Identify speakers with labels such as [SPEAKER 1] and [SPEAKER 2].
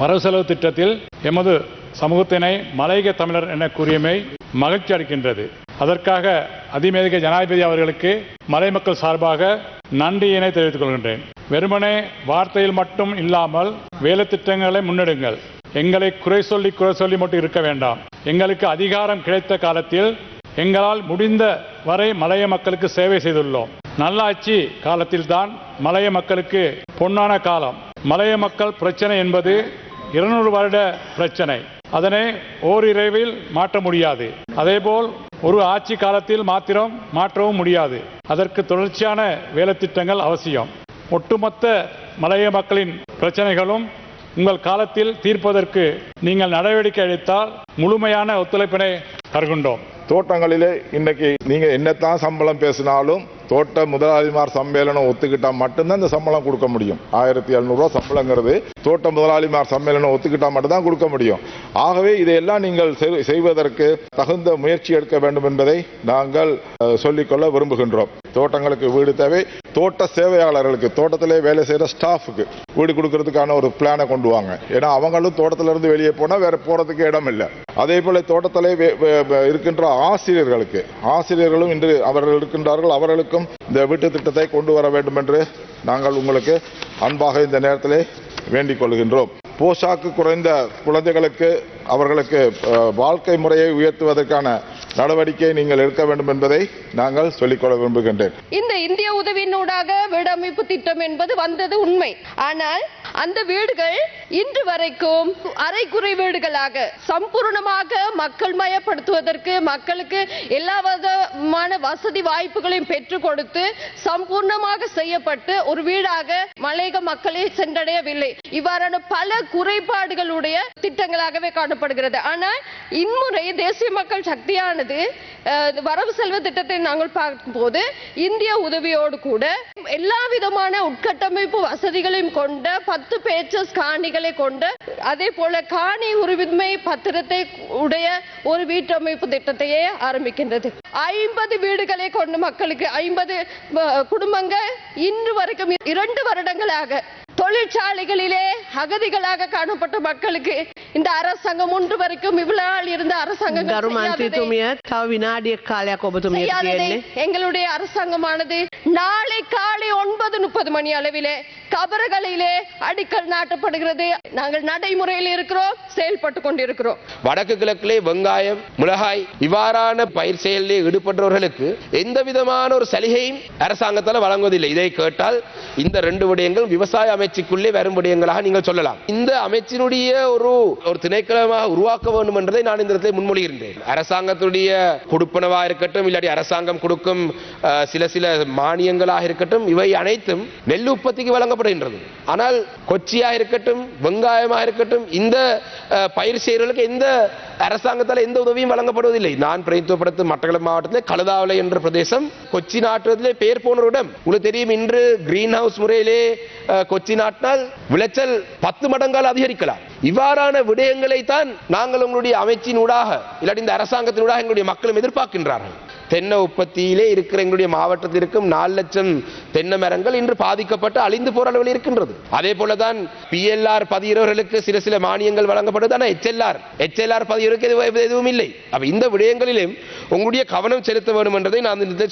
[SPEAKER 1] வரவு செலவு திட்டத்தில் எமது சமூகத்தினை மலையக தமிழர் என கூறியமை மகிழ்ச்சி அளிக்கின்றது. அதற்காக அதிமேதிக ஜனாதிபதி அவர்களுக்கு மலை மக்கள் சார்பாக நன்றியினை தெரிவித்துக் கொள்கின்றேன். வெறுமனே வார்த்தையில் மட்டும் இல்லாமல் வேலை திட்டங்களை முன்னெடுங்கள். எங்களை குறை சொல்லி குறை சொல்லி மட்டும் இருக்க வேண்டாம். எங்களுக்கு அதிகாரம் கிடைத்த காலத்தில் எங்களால் முடிந்த வரை மலைய மக்களுக்கு சேவை செய்துள்ளோம். நல்லாட்சி காலத்தில்தான் மலைய மக்களுக்கு பொன்னான காலம். மலைய மக்கள் பிரச்சனை என்பது இருநூறு வருட பிரச்சனை. அதனை ஓரிரைவில் மாற்ற முடியாது. அதேபோல் ஒரு ஆட்சி காலத்தில் மாத்திரம் மாற்றவும் முடியாது. அதற்கு தொடர்ச்சியான வேலைத்திட்டங்கள் அவசியம். ஒட்டுமொத்த மலைய மக்களின் பிரச்சனைகளும் உங்கள் காலத்தில் தீர்ப்பதற்கு நீங்கள் நடவடிக்கை எடுத்தால் முழுமையான ஒத்துழைப்பினை தருகின்றோம்.
[SPEAKER 2] தோட்டங்களிலே இன்னைக்கு நீங்க என்னத்தான் சம்பளம் பேசினாலும் தோட்ட முதலாளிமார் சம்மேளனம் ஒத்துக்கிட்டா மட்டும்தான் இந்த சம்பளம் கொடுக்க முடியும். ஆயிரத்தி எழுநூறுவா சம்பளங்கிறது தோட்ட முதலாளிமார் சம்மேளனம் ஒத்துக்கிட்டா மட்டும்தான் கொடுக்க முடியும். ஆகவே இதையெல்லாம் நீங்கள் செய்வதற்கு தகுந்த முயற்சி எடுக்க வேண்டும் என்பதை நாங்கள் சொல்லிக்கொள்ள விரும்புகின்றோம். தோட்டங்களுக்கு வீடு தேவை. தோட்ட சேவையாளர்களுக்கு தோட்டத்திலே வேலை செய்கிற ஸ்டாஃபுக்கு வீடு கொடுக்கறதுக்கான ஒரு பிளானை கொண்டு வாங்க. ஏன்னா அவங்களும் தோட்டத்திலிருந்து வெளியே போனால் வேற போகிறதுக்கு இடம் இல்லை. அதே போல் தோட்டத்திலே இருக்கின்ற ஆசிரியர்களுக்கு ஆசிரியர்களும் இன்று அவர்கள் இருக்கின்றார்கள் அவர்களுக்கும் இந்த வீட்டு திட்டத்தை கொண்டு வர வேண்டும் என்று நாங்கள் உங்களுக்கு அன்பாக இந்த நேரத்திலே வேண்டிக் கொள்கின்றோம். போஷாக்கு குறைந்த குழந்தைகளுக்கு அவர்களுக்கு வாழ்க்கை முறையை உயர்த்துவதற்கான நடவடிக்கையை நீங்கள் எடுக்க வேண்டும் என்பதை நாங்கள் சொல்லிக்கொள்ள விரும்புகின்றேன்.
[SPEAKER 3] இந்த இந்திய உதவியினூடாக வீடமைப்பு திட்டம் என்பது வந்தது உண்மை. ஆனால் அந்த வீடுகள் இன்று வரைக்கும் அரைக்குறை வீடுகளாக சம்பூர்ணமாக மக்கள் மயப்படுத்துவதற்கு மக்களுக்கு எல்லா விதமான வசதி வாய்ப்புகளையும் பெற்றுக் கொடுத்து சம்பூர்ணமாக செய்யப்பட்டு ஒரு வீடாக மலையக மக்களை சென்றடையவில்லை. இவ்வாறான பல குறைபாடுகளுடைய திட்டங்களாகவே காணப்படுகிறது. ஆனால் இம்முறை தேசிய மக்கள் சக்தியானது வரவு செல்வ திட்டத்தை நாங்கள் பார்க்கும்போது இந்திய உதவியோடு கூட எல்லா விதமான உட்கட்டமைப்பு வசதிகளையும் கொண்ட பத்து பேச்சஸ் காணிகளை கொண்ட அதே போல காணி உரிமை பத்திரத்தை உடைய ஒரு வீட்டமைப்பு திட்டத்தையே ஆரம்பிக்கின்றது. ஐம்பது வீடுகளை கொண்ட மக்களுக்கு ஐம்பது குடும்பங்கள் இன்று வரைக்கும் இரண்டு வருடங்களாக தொழிற்சாலைகளிலே அகதிகளாக காணப்பட்ட மக்களுக்கு இந்த அரசாங்கம் ஒன்று வரைக்கும் இவ்வளவு இருந்த அரசாங்கம் எங்களுடைய அரசாங்கமானது நாளை காலை ஒன்பது முப்பது மணி அளவிலே கபறுகளிலே அடிக்கல் நாட்டப்படுகிறது. நாங்கள் நடைமுறையில் இருக்கிறோம் செயல்பட்டு கொண்டிருக்கிறோம்.
[SPEAKER 4] வடக்கு கிழக்கிலே வெங்காயம் மிளகாய் இவ்வாறான பயிர் செயலில் ஈடுபட்டவர்களுக்கு எந்த விதமான ஒரு சலுகையும் அரசாங்கத்தால் வழங்குவதில்லை. இதை கேட்டால் இந்த ரெண்டு விடயங்கள் விவசாய அமைச்சுக்குள்ளே வரும் விடயங்களாக நீங்கள் சொல்லலாம். இந்த அமைச்சினுடைய ஒரு ஒரு திணைக்களமாக உருவாக்க வேண்டும் என்றதை நான் இந்த இடத்தில் முன்மொழிகின்றேன். அரசாங்கத்துடைய கொடுப்பனவாக இருக்கட்டும் இல்லாட்டி அரசாங்கம் கொடுக்கும் சில சில மானியங்களாக இருக்கட்டும் இவை அனைத்தும் நெல் உற்பத்திக்கு கொடுக்கப்படுகின்றது ஆனால் கொச்சியா இருக்கட்டும் வெங்காயமாக இருக்கட்டும் இந்த பயிர் செய்கிறவர்களுக்கு எந்த அரசாங்கத்தால் எந்த உதவியும் வழங்கப்படுவதில்லை. நான் பிரதித்துவப்படுத்தும் மட்டக்களப்பு மாவட்டத்தில் கழுதாவளை என்ற பிரதேசம் கொச்சி நாட்டுவதிலே பெயர் போன இடம் உங்களுக்கு தெரியும் இன்று கிரீன் ஹவுஸ் முறையிலே கொச்சி நாட்டினால் விளைச்சல் பத்து மடங்கால் அதிகரிக்கலாம். இவ்வாறான விடயங்களை தான் நாங்கள் உங்களுடைய அமைச்சின் ஊடாக இல்லாட்டி இந்த அரசாங்கத்தின் ஊடாக எங்களுடைய மக்களும் எதிர்பார்க்கின்றார்கள். தென்னை உற்பத்தியிலே இருக்கிற எங்களுடைய மாவட்டத்தில் இருக்கும் நாலு லட்சம் தென்னை மரங்கள் இன்று பாதிக்கப்பட்டு அழிந்து போற அளவில் இருக்கின்றது. அதே போலதான் பிஎல்ஆர் பதிகிறவர்களுக்கு சில சில மானியங்கள் வழங்கப்படுது. ஆனால் எச்எல்ஆர் எச்எல்ஆர் பதிகிறவருக்கு எதுவும் எதுவும் இல்லை. அப்ப இந்த விடயங்களிலும் உங்களுடைய கவனம் செலுத்த வேண்டும் என்றதை நான் இந்த